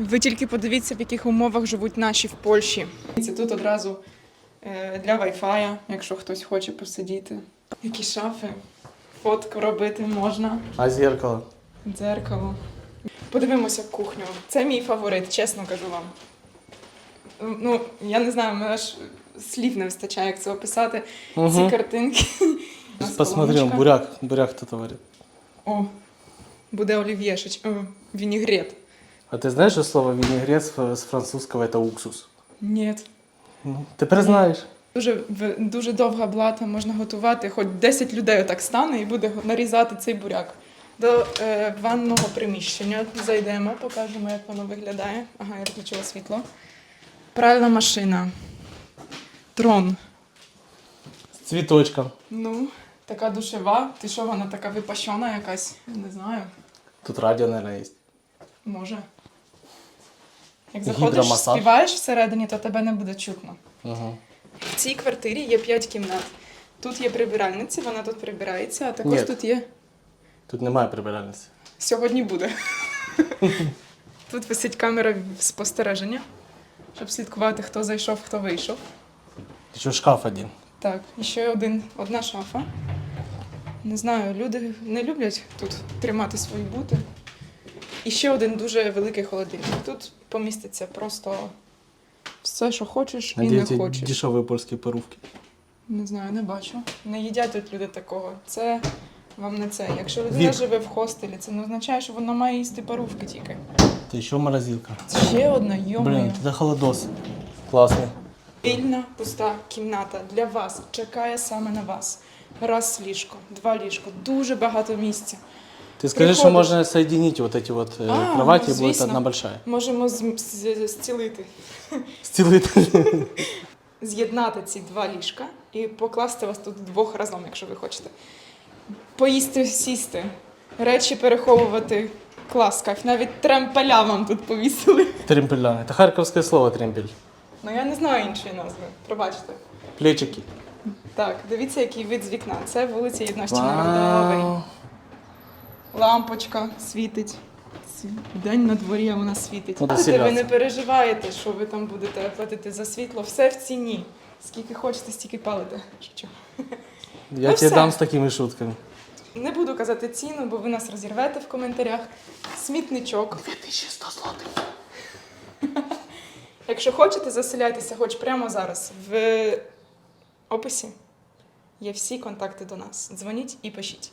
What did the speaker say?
Ви тільки подивіться, в яких умовах живуть наші в Польщі. Це тут одразу е, для Wi-Fi, якщо хтось хоче посидіти. Які шафи, фотку робити можна, А зеркало? дзеркало. Подивимося кухню. Це мій фаворит, чесно кажу вам. Ну, я не знаю, мене аж слів не вистачає, як це описати. Ці Угу. картинки. У Посмотрим, буряк, буряк кто творит. О, буде олів'єшич, вінігрет. А ты знаешь, что слово винегрет с французского это уксус? Ні. Ну, Тепер знаєш. Дуже, в- дуже довга блата, можна готувати, хоч 10 людей отак стане і буде нарізати цей буряк. До е, ванного приміщення зайдемо, покажемо, як воно виглядає. Ага, я включила світло. Пральна машина. Трон. З цвіточком. Ну, така душева. Ти що, вона така випащена якась? Не знаю. Тут радіо, наверное, є. Може. Як заходиш, гідромасаж. співаєш всередині, то тебе не буде чутно. Угу. В цій квартирі є 5 кімнат. Тут є прибиральниця, вона тут прибирається, а також Ні. тут є. Тут немає прибиральниці. Сьогодні буде. Тут висить камера спостереження, щоб слідкувати, хто зайшов, хто вийшов. Ще шкаф один. Так, і ще один, одна шафа. Не знаю, люди не люблять тут тримати свої бути. І ще один дуже великий холодильник. Тут поміститься просто все, що хочеш і не хочеш. дешеві польські порувки. Не знаю, не бачу. Не їдять тут люди такого. Це вам не це. Якщо людина Вік. живе в хостелі, це не означає, що вона має їсти парувки тільки. Та ще морозилка. Це ще одна Блін, це холодос. Класний. Вільна пуста кімната для вас чекає саме на вас. Раз ліжко, два ліжко, дуже багато місця. Ти скажи, що можна соединить вот эти вот э, А, кровати, ну, і буде звісно. одна большая. Можемо з- з- зцілити, з'єднати ці два ліжка і покласти вас тут двох разом, якщо ви хочете. Поїсти, сісти, речі переховувати. Клас, кайф. Навіть тремпеля вам тут повісили. Тремпеля. Це харківське слово тремпель. Ну я не знаю іншої назви. Пробачте. Плечики. Так, дивіться, який вид з вікна. Це вулиця Єдності Народової. Лампочка світить. День на дворі, а вона світить. Ну, ви не переживаєте, що ви там будете платити за світло. Все в ціні. Скільки хочете, стільки палите. Шучу. Я Ну, тебе дам з такими шутками. Не буду казати ціну, бо ви нас розірвете в коментарях. Смітничок. 2100 злотих. Якщо хочете, заселяйтеся хоч прямо зараз. В описі є всі контакти до нас. Дзвоніть і пишіть.